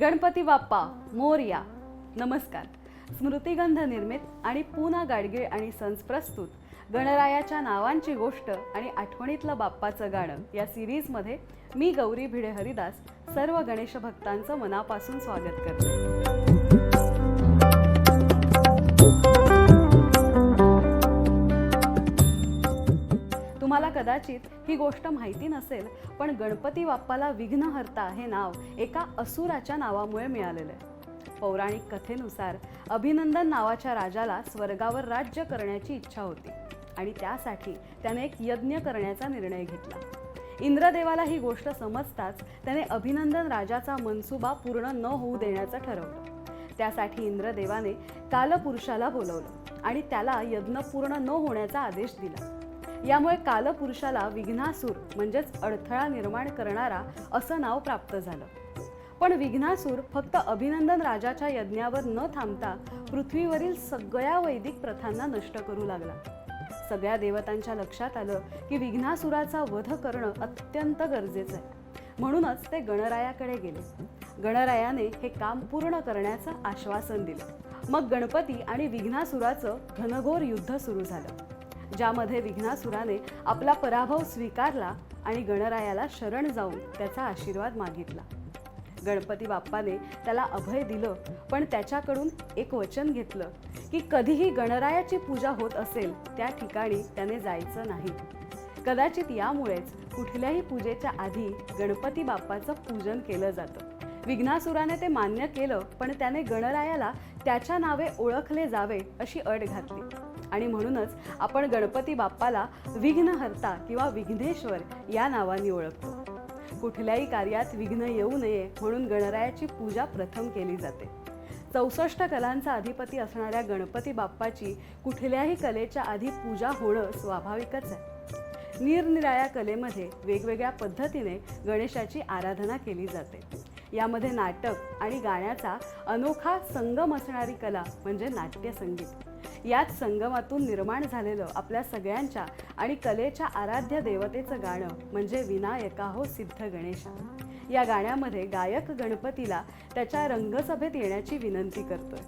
गणपती बाप्पा मोरया. नमस्कार. स्मृतिगंध निर्मित आणि पुना गाडगीळ आणि सन्स प्रस्तुत. गणरायाच्या नावांची गोष्ट आणि आठवणीतलं बाप्पाचं गाणं या सिरीजमध्ये मी गौरी भिडे हरिदास सर्व गणेश भक्तांचं मनापासून स्वागत करते. तुम्हाला कदाचित ही गोष्ट माहिती नसेल पण गणपती बाप्पाला विघ्नहर्ता हे नाव एका असुराच्या नावामुळे मिळालेलं आहे. पौराणिक कथेनुसार अभिनंदन नावाच्या राजाला स्वर्गावर राज्य करण्याची इच्छा होती आणि त्यासाठी त्याने एक यज्ञ करण्याचा निर्णय घेतला. इंद्रदेवाला ही गोष्ट समजताच त्याने अभिनंदन राजाचा मनसुबा पूर्ण न होऊ देण्याचं ठरवलं. त्यासाठी इंद्रदेवाने कालपुरुषाला बोलवलं आणि त्याला यज्ञ पूर्ण न होण्याचा आदेश दिला. यामुळे कालपुरुषाला विघ्नासूर म्हणजेच अडथळा निर्माण करणारा असं नाव प्राप्त झालं. पण विघ्नासूर फक्त अभिनंदन राजाच्या यज्ञावर न थांबता पृथ्वीवरील सगळ्या वैदिक प्रथांना नष्ट करू लागला. सगळ्या देवतांच्या लक्षात आलं की विघ्नासुराचा वध करणं अत्यंत गरजेचं आहे. म्हणूनच ते गणरायाकडे गेले. गणरायाने हे काम पूर्ण करण्याचं आश्वासन दिलं. मग गणपती आणि विघ्नासुराचं घनघोर युद्ध सुरू झालं. ज्यामध्ये विघ्नासुराने आपला पराभव स्वीकारला आणि गणरायाला शरण जाऊन त्याचा आशीर्वाद मागितला. गणपती बाप्पाने त्याला अभय दिलं पण त्याच्याकडून एक वचन घेतलं की कधीही गणरायाची पूजा होत असेल त्या ठिकाणी त्याने जायचं नाही. कदाचित यामुळेच कुठल्याही पूजेच्या आधी गणपती बाप्पाचं पूजन केलं जातं. विघ्नासुराने ते मान्य केलं पण त्याने गणरायाला त्याच्या नावे ओळखले जावे अशी अट घातली. आणि म्हणूनच आपण गणपती बाप्पाला विघ्नहर्ता किंवा विघ्नेश्वर या नावाने ओळखतो. कुठल्याही कार्यात विघ्न येऊ नये म्हणून गणरायाची पूजा प्रथम केली जाते. चौसष्ट कलांचा अधिपती असणाऱ्या गणपती बाप्पाची कुठल्याही कलेच्या आधी पूजा होणं स्वाभाविकच आहे. निरनिराळ्या कलेमध्ये वेगवेगळ्या पद्धतीने गणेशाची आराधना केली जाते. यामध्ये नाटक आणि गाण्याचा अनोखा संगम असणारी कला म्हणजे नाट्यसंगीत. याच संगमातून निर्माण झालेलं आपल्या सगळ्यांच्या आणि कलेच्या आराध्य देवतेचं गाणं म्हणजे विनायका हो सिद्ध गणेशा. या गाण्यामध्ये गायक गणपतीला त्याच्या रंगसभेत येण्याची विनंती करतोय.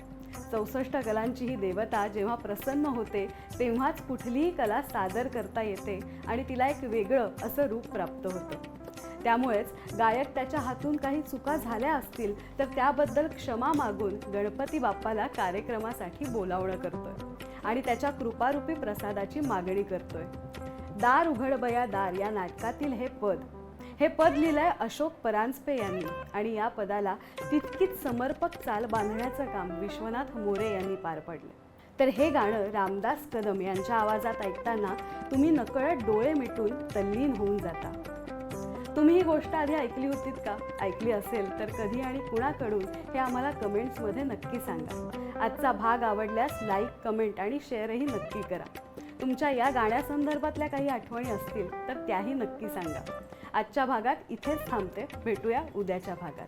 चौसष्ट कलांची ही देवता जेव्हा प्रसन्न होते तेव्हाच कुठलीही कला सादर करता येते आणि तिला एक वेगळं असं रूप प्राप्त होतं. त्यामुळेच गायक त्याच्या हातून काही चुका झाल्या असतील तर त्याबद्दल क्षमा मागून गणपती बाप्पाला कार्यक्रमासाठी बोलावणं करतोय आणि त्याच्या कृपारूपी प्रसादाची मागणी करतोय. दार उघड बया दार या नाटकातील हे पद. हे पद लिहिलंय अशोक परांजपे यांनी आणि या पदाला तितकीच समर्पक चाल बांधण्याचं काम विश्वनाथ मोरे यांनी पार पाडलं. तर हे गाणं रामदास कदम यांच्या आवाजात ऐकताना तुम्ही नकळत डोळे मिटून तल्लीन होऊन जाता. तुम्ही ही गोष्ट आधी ऐकली होतीत का? ऐकली असेल तर कधी आणि कुणाकडून हे आम्हाला कमेंट्समध्ये नक्की सांगा. आजचा भाग आवडल्यास लाईक कमेंट आणि शेअरही नक्की करा. तुमच्या या गाण्यासंदर्भातल्या काही आठवणी असतील तर त्याही नक्की सांगा. आजच्या भागात इथेच थांबते. भेटूया उद्याच्या भागात.